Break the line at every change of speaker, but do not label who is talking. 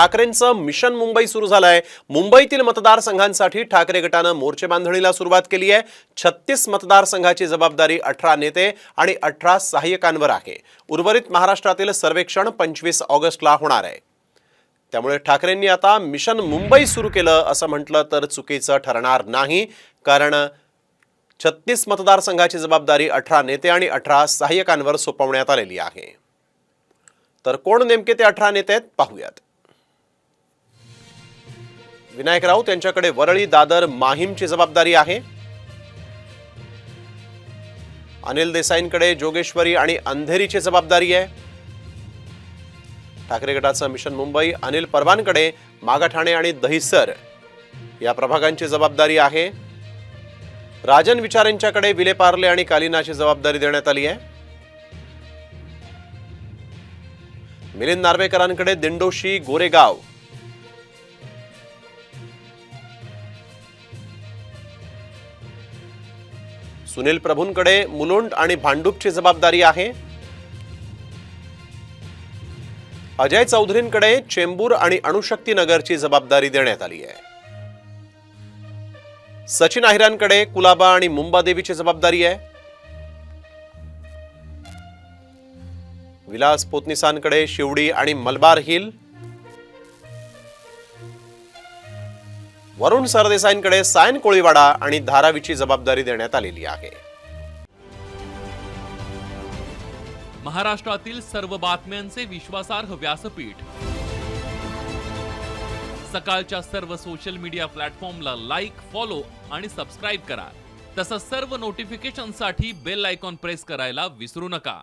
ठाकरेंचं mission Mumbai सुरू झालंय. मुंबईतील मतदारसंघांसाठी ठाकरे गटानं मोर्चे बांधणीला सुरुवात केली आहे. छत्तीस मतदारसंघाची जबाबदारी अठरा नेते आणि अठरा सहाय्यकांवर आहे. उर्वरित महाराष्ट्रातील सर्वेक्षण पंचवीस ऑगस्टला होणार आहे. त्यामुळे ठाकरेंनी आता मिशन मुंबई सुरू केलं असं म्हटलं तर चुकीचं ठरणार नाही. कारण छत्तीस मतदारसंघाची जबाबदारी अठरा नेते आणि अठरा सहाय्यकांवर सोपवण्यात आलेली आहे. तर कोण नेमके ते अठरा नेते आहेत? पाहूयात. विनायक राऊत यांच्याकडे वरळी दादर माहीमची जबाबदारी आहे. अनिल देसाईंकडे जोगेश्वरी आणि अंधेरीची जबाबदारी आहे. ठाकरे गटाचं मिशन मुंबई अनिल परवानकडे मागाठाणे आणि दहिसर या प्रभागांची जबाबदारी आहे. राजन विचारेंच्याकडे विलेपार्ले आणि कालिनाची जबाबदारी देण्यात आली आहे. मिलिंद नार्वेकरांकडे दिंडोशी गोरेगाव सुनील प्रभूंकडे मुलुंड आणि भांडूपची जबाबदारी आहे. अजय चौधरींकडे चेंबूर आणि अणुशक्ती नगरची जबाबदारी देण्यात आली आहे. सचिन अहिरांकडे कुलाबा आणि मुंबादेवीची जबाबदारी आहे. विलास पोतनिसांकडे शिवडी आणि मलबार हिल. वरुण सरदेसाईंकडे सायन कोळीवाडा आणि धारावीची जबाबदारी देण्यात आलेली आहे.
महाराष्ट्रातील सर्व बातम्यांचे विश्वासार्ह व्यासपीठ. सकाळच्या सर्व सोशल मीडिया प्लॅटफॉर्मला लाईक फॉलो आणि सबस्क्राईब करा. तसंच सर्व नोटिफिकेशनसाठी बेल आयकॉन प्रेस करायला विसरू नका.